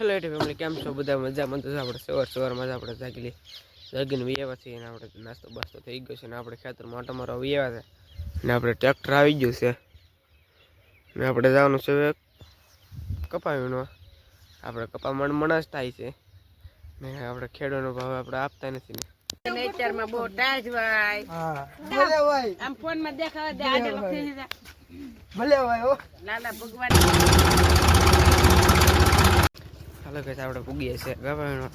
Hello at family કેમ છો બધા મજામાં તો આપણે સવાર સવારમાં જ આપણે જાગીલી જાગીને વિયાવા છીએ અને આપણે નાસ્તો બાસ્તો થઈ ગયો છે ને આપણે ખેતરમાં આટો મારવા વિયાવા છે ને આપણે ટ્રેક્ટર આવી ગયું છે ને આપણે જવાનું છે હવે કપા આપણે કપા મણ મણ થાય છે ને આપણે ખેડૂતનો ભાવ આપણે આપતા નથી ને ભલે ભાઈ હો લાલા ભગવાન હાલો કે આપણે પૂગીએ છીએ વીણવા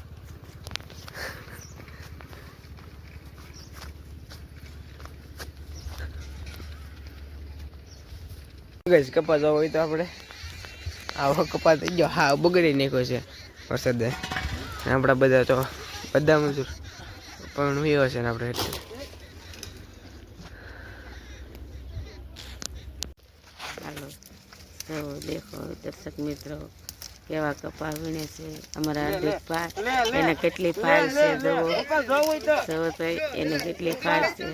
ગઈશ કપા જવો હોય તો આપણે. આવો કપા થઈ ગયો. હા, બગડી નાખ્યો છે વરસાદે. આપણા બધા તો બધા મજૂર પણ વિયો છે ને આપણે એટલે. હાલો. દેખો, દર્શક મિત્રો. કેવા કપા વીણે છે અમારા હાર્દિકભાઈ એને કેટલી ફાઇલ છે દવો દવો તો. એને કેટલી ફાઇલ છે.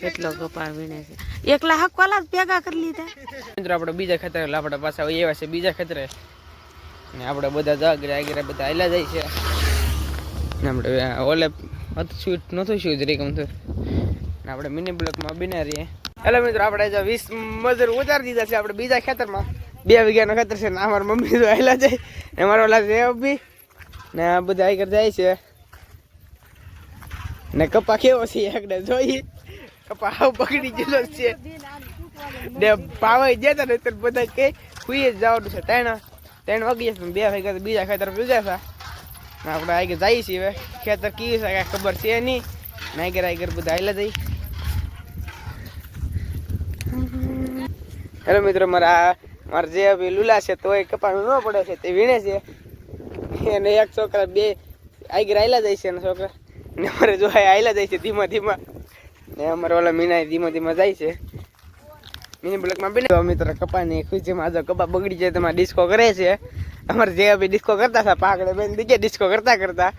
કેટલો કપા વીણે છે. એકલા હકવાલા જ ભેગા કરી લીધા. મિત્રો આપણે બીજા ખેતરે એટલે આપણે પાછા એવા છે બીજા ખેતરે. ને આપણે બધા જાગરે આગરે બધા આયલા જાય છે. ને આપણે ઓલે હતું શૂટ નહોતું શૂટ રીકમ તો. આપણે મિની બ્લોકમાં બિના રહીએ. હેલો મિત્રો આપણે જો વીસ મજૂર ઉતારી દીધા છે આપણે બીજા ખેતરમાં. બે વીઘાનો ખેતર છે ને અમારા મમ્મી તો આવેલા જાય ને અમારો ઓલા રેવ બી ને આ બધા આગળ જાય છે. ને કપા કેવો છે આગળ જોઈએ કપા હાવ પકડી ગયેલો છે. ને પાવાઈ જતા ને તો બધા કે સુઈ જ જવાનું છે. ત્રણ ત્રણ વાગી જશે બે વાગ્યા તો બીજા ખેતર પૂજા છે આપણે આગળ જઈએ છીએ હવે. ખેતર કીધું છે કાંઈ ખબર છે નહીં. ને આગળ બધા આવેલા જઈ હેલો મિત્રો, મારા મારા જે બી લુલા છે તો એ કપાનું ન પડે છે, તે વીણે છે. અને એક છોકરા બે આગળ આવેલા જાય છે અને છોકરા. ને અમારે જો આવેલા જાય છે ધીમા ધીમા. ને અમારે ઓલા મીના ધીમા ધીમા જાય છે. મિની બ્લોકમાં બને તો મિત્રો કપાની ખુશીમાં આજે કપા બગડી જાય તમારે ડિસ્કો કરે છે. અમારે જે બી ડિસ્કો કરતા હતા પાકડે બેન દીજે ડિસ્કો કરતા કરતા.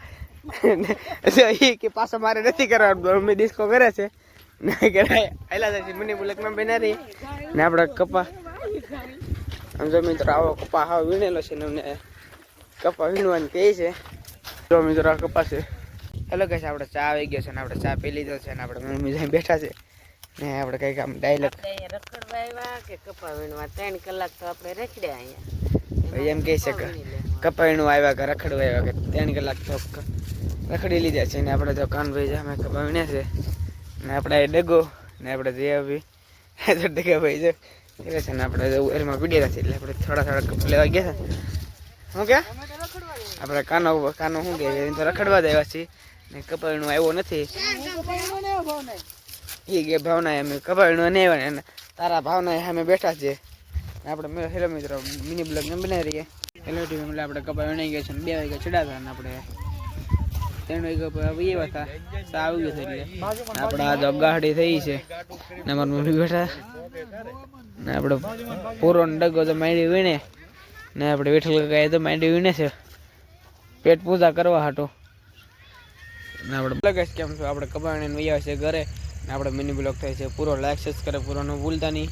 એ કે પાછો મારે નથી કરવાનું અમે ડિસ્કો કરે છે. ને કરાય જાય છે મિની બ્લોકમાં બને રહી ને આપણે કપા. આમ જો મિત્રો આવો કપા હાવ વીણેલો છે ને અમને. કપા વીણવાની કહે છે. જો મિત્રો આ કપા છે. હેલો છે આપણે ચા આવી ગયો છે ને આપણે ચા પી લીધો છે ને આપણે મમ્મી જઈને બેઠા છે. ને આપણે કંઈક આમ ડાયલોગ રખડવા આવ્યા કે કપા વીણવા? ત્રણ કલાક તો આપણે રખડ્યા અહીંયા. એમ કહી છે કપા વીણવા આવ્યા કે રખડવા આવ્યા કે ત્રણ કલાક તો રખડી લીધા છે ને આપણે તો કાનભાઈ અમે વીણ્યા છે. ને આપણે ડગો, ને આપણે જઈ આવી. તો ડગા ભાઈ છે એટલે છે ને આપણે એરમાં પીડેલા છે એટલે આપણે થોડા થોડા કપ લેવા ગયા હું કે આપણે કાનો કાનો શું કે એ તો રખડવા દેવા છીએ. ને કપાઈનું આવ્યો નથી. એ કે ભાવના અમે કપાઈનું નહીં આવ્યા ને તારા ભાવના અમે બેઠા છીએ આપણે હેલો મિત્રો, મિની બ્લોગ ને બનાવી રહીએ હેલો ટીવી એટલે આપણે કપાળ વણાઈ ગયા છે બે વાગ્યા ચડાતા ને આપણે. ત્રણ વાગ્યા પર આવી એવા હતા ગયો એટલે આપણે આ જો થઈ છે. ને મારા મમ્મી બેઠા. ને આપણે પૂરો ડગો તો માંડી વીણે. ને આપણે વિઠ્ઠલ કાકા તો માંડી વીણે છે. પેટ પૂજા કરવા હાટો. ને આપણે લગે કેમ છો? આપણે કબાણીને વૈયા છે ઘરે. ને આપણે મિની બ્લોગ થાય છે. પૂરો લાઈક સબસ્ક્રાઈબ પૂરો ભૂલતા નહીં.